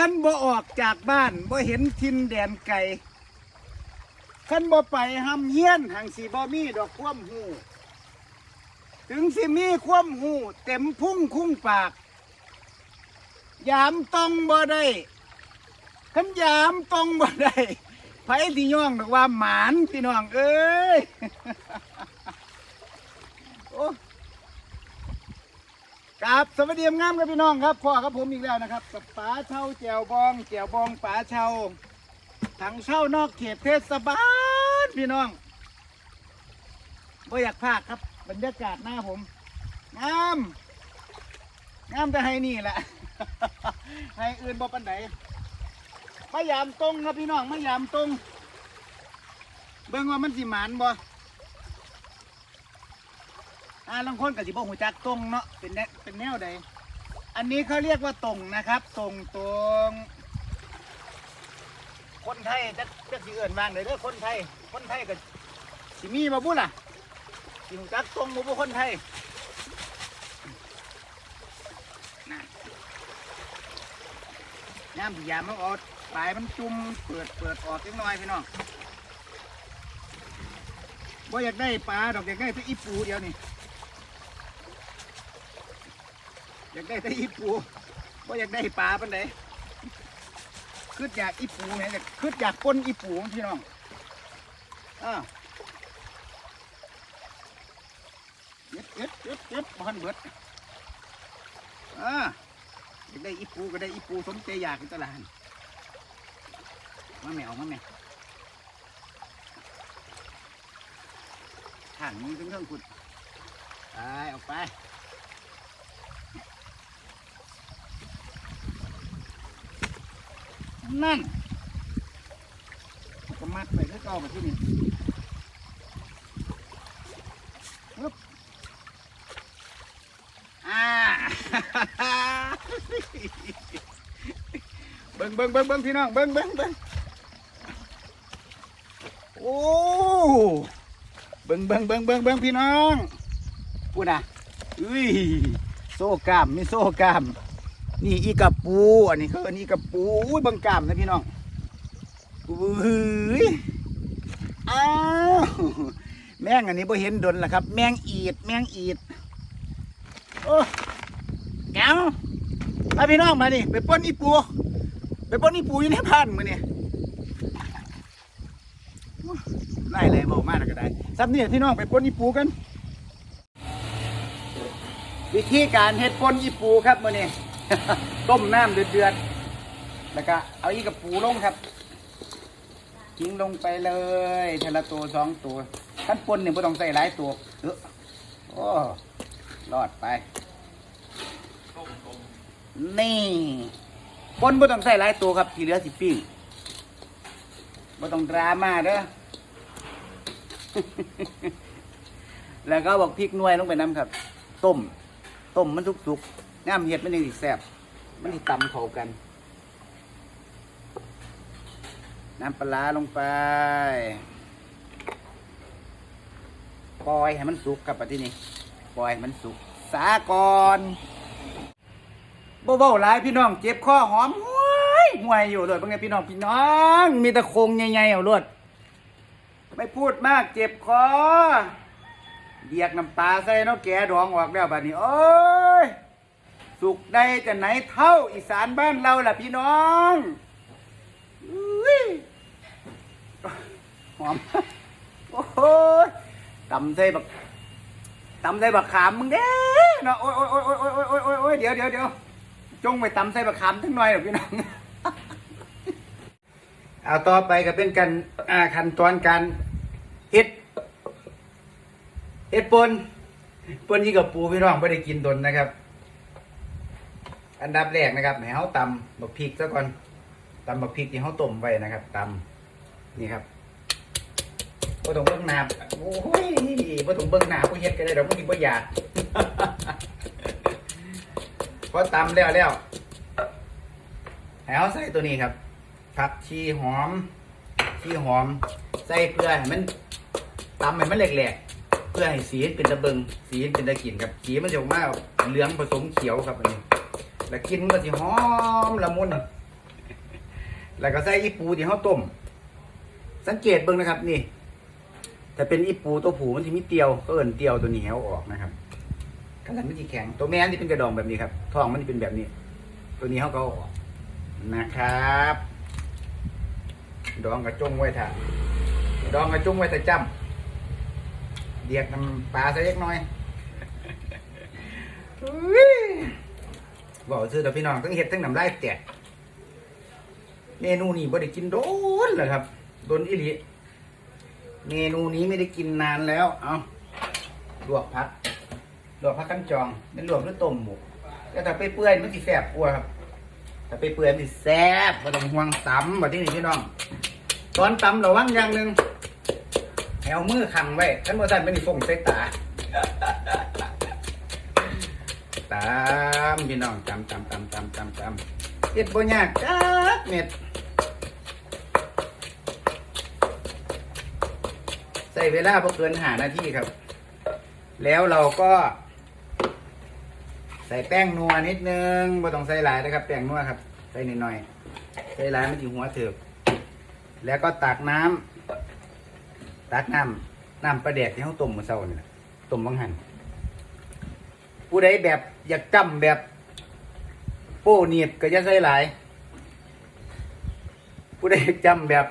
ขั้นบ่ออกจากบ้านบ่เห็นทินแดนไก่ขั้นบ่ไปหำเฮียนหังสีบ่มีดอกคว่ำหูถึงสิมีคว่ำหูเต็มพุ่งคุ้งปาก ยามต้องบ่ได้ขั้นยามต้องบ่ได้ไผที่ย่องดอกว่าหมานพี่น้องเอ้ย โอ้ กับสวัสดีงามครับพี่น้องครับพ่อครับผมอีกแล้วนะครับกับป๋าเช่าแจวบองแจวบองป๋าเช่าถังเช่านอกเขตเทศบาลพี่น้องบ่อยากพากครับบรรยากาศหน้าผมงามงามแต่ให้นี่แหละให้อื่นบ่ปันไหนมายามตรงครับพี่น้องมายามตรง เบิ่งว่ามันสิหมานบ่ อ่าลางคนกับสิบ่หูจักตรงเนาะเป็นแนเป็นแนวใดอันนี้เขาเรียกว่าตรงนะครับตรงตรงคนไทยจะจะสิเอื่นวางเลยเด้อคนไทย คนไทยกับสิมีมาบุล่ะสิหูจักตรงมาบุคนไทยน้ำพยายามมันออกปลายมันจุ่มเปิดเปิดออกจังหน่อยพี่น้องบ่อยากได้ปลาดอกอยากได้แต่อีปูเดียวนี่ อยากได้แต่อีปูว่าอยากได้ปลาปันไดคืดอยากอีปูแหม่เนี่ยคืดอยากก้นอีปูพี่น้องอ่าเย็ดเย็ดเย็ดเย็ดบ้านเบิดอ่าอยากได้อีปูก็ได้อีปูสมใจอยากในตลาดมาแมวมาแมวถังนี้เป็นเครื่องขุดไปออกไป นั่นก็มัดไปแล้วก็เอาไปที่นี่ปึ๊บอ่าเบิ้งเบิ้งเบิ้งเบิ้งพี่น้องเบิ้งเบิ้งเบิ้งโอ้เบิ้งเบิ้งเบิ้งเบิ้งเบิ้งพี่น้องพูดนะอุ้ยโซ่กามมีโซ่กาม นี่อีกับปู อันนี้คืออันนี้กับปูอุ้ยบังกล้ามนะพี่น้องอุ้ยอ้าวแมงอันนี้บ่เห็นดนละครับ แมงอีด แมงอีดโอ้แก้วไปพี่น้องมานี่ไปป้นอีปูไปป้นอีปูอยู่ในพันมือนี่ไล่เลยบอกมากนะก็ได้ซับนี่พี่น้องไปป้นอีปูกัน วิธีการเฮ็ดป้นอีปูครับมือนี่ ต้มน้ำเดือดๆ แล้วก็เอาอีกระปูลงครับ ทิ้งลงไปเลยทละตัวสองตัวขั้นปนเนี่ยไม่ต้องใส่หลายตัวเออโอ้รอดไป นี่ปนไม่ต้องใส่หลายตัวครับ ทีเหลือสิปิ้งไม่ต้องดราม่าเด้อแล้วก็บอกพริกน่วยลงไปน้ำครับ ต้ม ต้มมันสุกๆ น้ำเห็ดมันยังสิแซ่บมันสิตำเข้ากัน น้ำปลาลงไปปล่อยให้มันสุกกับปที่นี่ปล่อยให้มันสุก สาก่อนบ่เบาหลายพี่น้องเจ็บคอหอมห้วยห่วยอยู่เลยบางไงพี่น้องพี่น้อง มีตะโคงใหญ่ๆเอาลวดไม่พูดมากเจ็บคอเดียกน้ำตาใส่เนาะแกดองออกแล้วบัดนี้ โอ้ย สุขได้จะไหนเท่าอีสานบ้านเราล่ะพี่น้องอหอม โอ้ยตำใส่บักตำใส่บักขามมึงเด้เนาะโอ้ยโอ้ยโอ้ยโอ้ยโอ้ยโอ้ยโอ้ยโอ้ยเดี๋ยวเดี๋ยวเดี๋ยวจงไปตำใส่บักขามทั้งหน่อยหรอพี่น้องเอาต่อไปก็เป็นกันขั้นตอนการเฮ็ดเฮ็ดปนปนที่กับปูพี่น้องไม่ได้กินดนนะครับ อันดับแรกนะครับให้เขาตำบักพริกซะก่อนตำบักพริกที่เขาต้มไว้นะครับตำนี่ครับบ่ต้องเบิ่งหน้าโอ้ยบ่ต้องเบิ่งหน้าผู้เฮ็ดก็ได้ดอกบ่กินบ่อยากพอตำแล้วแล้วให้เขาใส่ตัวนี้ครับผักชีหอมชีหอม ใส่เพื่อให้มันตำให้มันแหลกๆเพื่อให้สีเป็นตะเบิงสีเป็นตะกินครับสีมันจะออกมาเหลืองผสมเขียวครับอันนี้ แล้วกินมันก็สิหอมละมุนแล้วก็ใส่อีปูที่เขาต้ม สังเกตเบิ่งนะครับนี่แต่เป็นอีปูตัวผูมันที่มีเตียวก็เอินเตียวตัวนี้เอออกนะครับกระลังมันจะแข็ง ตัวแม่นี่เป็นกระดองแบบนี้ครับท้องมันจะเป็นแบบนี้ ตัวนี้เขาก็ออกนะครับ ดองกระจงไว้ถ่าดองกระจงไว้แต่จำเดียกน้ำปลาใส่เล็กน้อยอุ๊ย บอกซื้อแต่พี่น้องทั้งเห็ดทั้งน้ำลายแตกเมนูนี้บ่ได้กินโดนเลยครับโดนอิลิเมนูนี้ไม่ได้กินนานแล้ว เอาลวกพักลวกพักกันจองไม่ลวกด้วยต้มหมูแต่ถ้าไปเปื่อยมันสิแสบกลัวครับถ้าไปเปื่อยมันสิแสบบ่ต้องห่วงตำแบบที่นี่พี่น้อง ตอนตำระวังอย่างหนึ่งให้เอามือขังไว้ท่านบ่สั่นไม่ได้ฟงใส่ตา ตามพี่น้องตามตามตามตามตามตามเฮ็ดบ่ยากจักเม็ดใส่เวลาบ่เกินหานาทีครับ แล้วเราก็ ใส่แป้งนัวนิดนึงบ่ต้องใส่หลายนะครับ แป้งนัวครับ ใส่นิดหน่อยใส่หลายมันสิหัวเถือกแล้วก็ตักน้ำตักน้ำน้ำปลาแดกที่เขาต้มมื้อเช้านี่ต้มบังหัน ผู้ใดแบบอยากจำแบบโป้เนียบก็จะใส่หลาย ผู้ใดอยากจำแบบ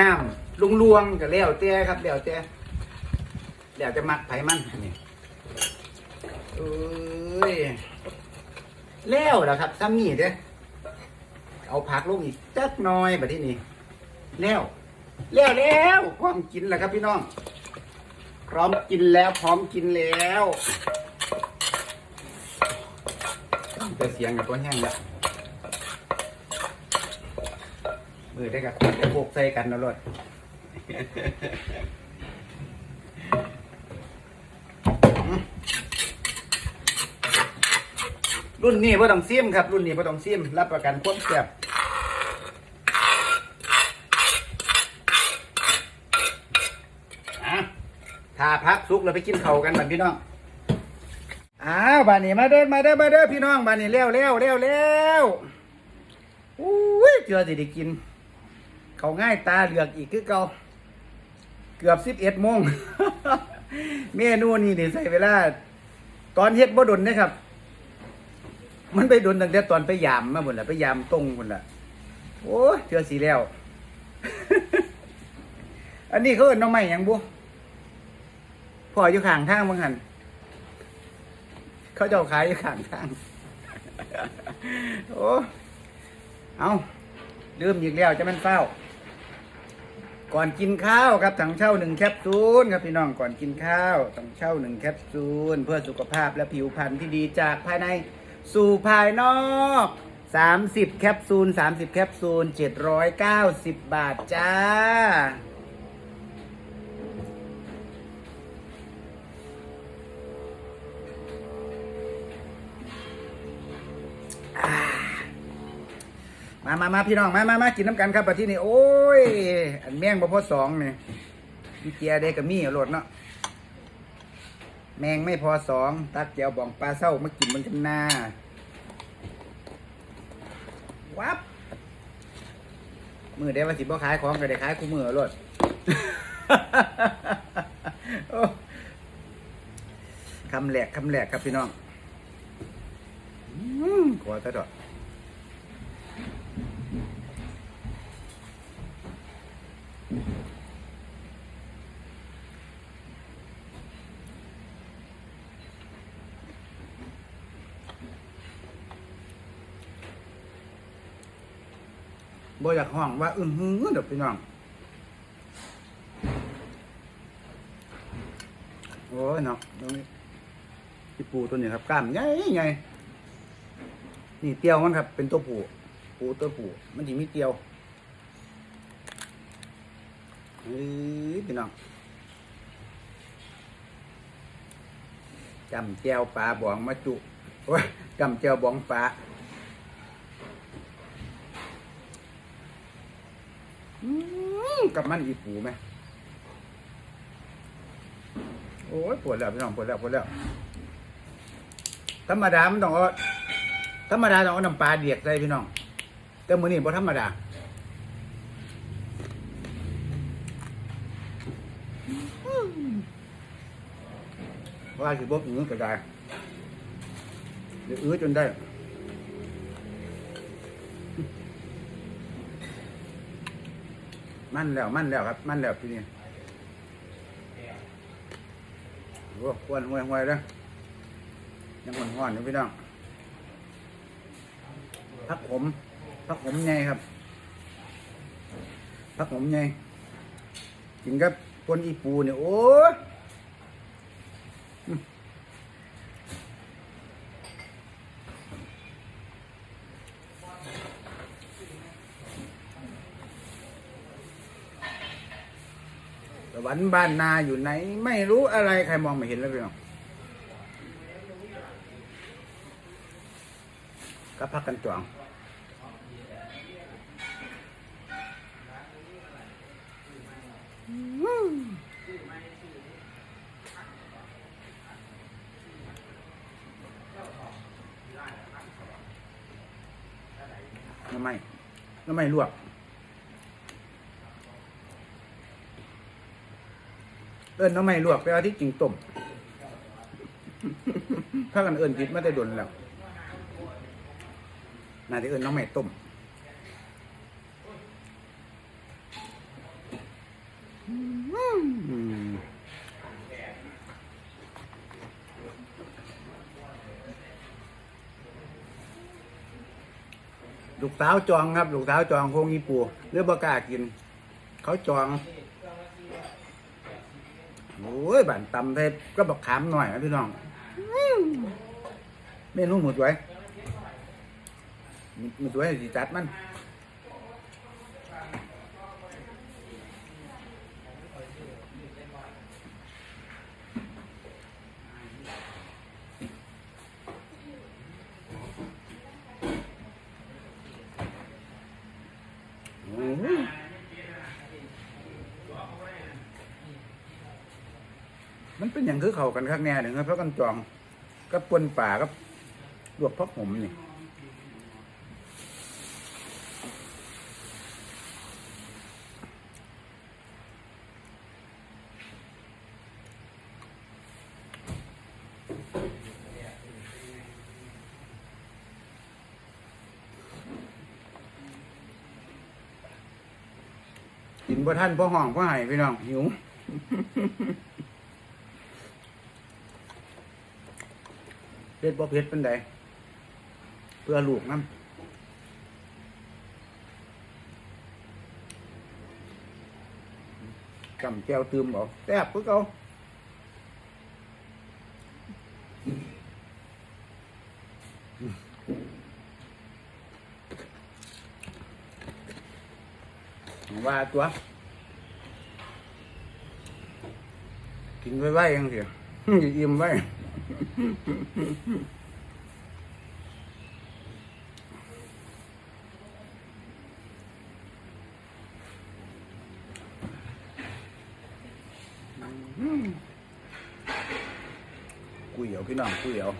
น้ำลุงลวงก็แล้วแต่ครับแล้วแต่แล้วจะมักไผมันนี่เอ้ยแล้วแล้วครับซ้ำนี่เด้อเอาผักลงอีกจักน้อยแบบที่นี่แล้วแล้วแล้วพร้อมกินแล้วครับพี่น้อง พร้อมกินแล้วพร้อมกินแล้ว จะเสียงกับตัวแห้งแล้วมือได้กับจะโขกใส่กันนะรถรุ่นนี้พ่ต้องซิมครับ รุ่นนี้พ่ต้องซิมรับประกันความแซ่บอะถ้าพักสุกเราไปกินเขากันบัดพี่น้อง อ้าวบ้านนี้มาเด้อมาเด้อมาเด้อพี่น้องบ้านนี้เร็วเร็วเร็วเร็วอุ้ยเจอสิได้กิน เขาง่ายตาเหลือกอีกคือเก่าเกือบสิบเอ็ดโมงเมนูนี้นี่ใส่เวลา ตอนเฮ็ดบ่ดนนะครับ มันไปดนตั้งแต่ตอนไปยามมาหมดละไปยามตรงหมดละโอ้เจอสีแล้ว อันนี้เขาเอิ้นน้องใหม่ยังบุพ่ออยู่ข้างทางบางหัน เขาจะเอาขายอยู่ข้างทางโอ้เอาลืมอีกแล้วจะมันเฝ้า ก่อนกินข้าวครับถังเช่าหนึ่งแคปซูลครับพี่น้องก่อนกินข้าวต้องเช่าหนึ่งแคปซูลเพื่อสุขภาพและผิวพรรณที่ดีจากภายในสู่ภายนอก 30 แคปซูล 30 แคปซูล 790 บาทจ้า มามามาพี่น้องมามามากินน้ำกันครับปที่นี่โอ้ย อันแมงบ่พอสองเนี่ยมีเจียเด็กับมีโหลดเนาะแมงไม่พอสองตักเจียวบองปลาเศร้ามากินมันกันหน้าวับมือได้ว่าสิบ่ขายของก็ได้ขายคู่มือโหลดคำแหลกคำแหลกครับพี่น้องอขอตะดอก บ่อยากห้องว่าอื้อหือเดี๋ยวพี่น้อง โอ้ยเนาะตรงนี้ที่ปูตัวนี้ครับกล้ามใหญ่ใหญ่นี่เตียวมันครับ เป็นตัวปูปูตัวปูมันจะมีเตียวเฮ้ยพี่น้องจำแจวปลาบองมาจุโอ้ยจำแจวบองปลา อืม กับมันอีปูไหมโอ้ยปวดแล้วพี่น้องปวดแล้วปวดแล้ว ธรรมดามันต้องเอาธรรมดาต้องเอาน้ำปลาเดียกใส่พี่น้อง แต่มื้อนี้บ่ธรรมดาว่าสิบ่อื้อก็ได้เดี๋ยวอื้อจนได้ มั่นแล้วมั่นแล้วครับ มั่นแล้วทีนี้โอ้ควนห่วยห่วยแล้วยังห่อนห่อนอยู่พี่น้องพักผมพักผมไงครับพักผมไงกินกับคนอีปูเนี่ยโอ้ยอืมสว รค์บ้านนาอยู่ไหน ไม่รู้อะไรใครมองไม่เห็นแล้วพี่น้องก็พักกันจวงน้ำไม่น้ำไม่ลวก เอิ้นน้ำไม่ลวกแต่ว่าที่จริงต้มถ้ากันเอิ้นผิดไม่ได้ดนแล้วน่าจะเอิ้นน้ำไม่ต้มอืมลูกสาวจองครับ ลูกสาวจองโคงอีปูเรือบ่กากิน เขาจอง อ้ยบั่นตำเทศก็บักขามหน่อยนะพี่น้องอื้อเมนูหมดไว้หมดไว้สิจัดมัน โอ้ยมันเป็น อย่างคือเขากันข้างแน่หนึ่งเพราะกันจองกับปนป่ากับลวกพักผมนี่กินบ่ท่านพ่อห้องพ่อไห้พี่น้องหิว ผ็ดบ่เผ็ดเป็นไดเพื่อลูกน้ำจำแก้วตืมบอกแซ่บปึ๊กเอาว่าตัว กินไว้ไว้ยังเสียอิ่มไว้ กุยเหยวพี่น้องกุยเหยว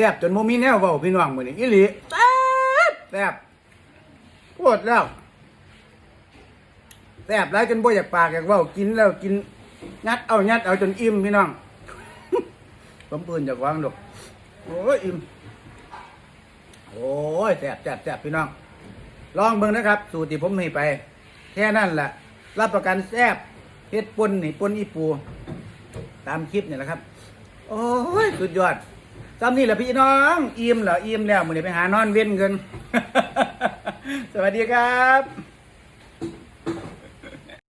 ซ่บจนโมมีแนวเบาพี่น้องมือนี้อีหลีแซ่บแซ่บปวดแล้วแซ่บแล้วจนบ่อยากปากอยากเว่ากินแล้วกินยัดเอายัดเอาจนอิ่มพี่น้อง ผมปืนจากวางดอกโอ้ยอิ่มโอ้ยแซ่บแซ่บแซ่บพี่น้อง ลองเบิ่งนะครับ สูตรที่ผมให้ไป แค่นั้นแหละรับประกันแซ่บเฮ็ดปนนี่ปนอีปู ตามคลิปเนี่ยแหละครับ โอ้ย สุดยอด จำนี่แหละพี่น้องอิ่มเหรออิ่มแล้วมือนี้ไปหานอนเว้นกัน สวัสดีครับ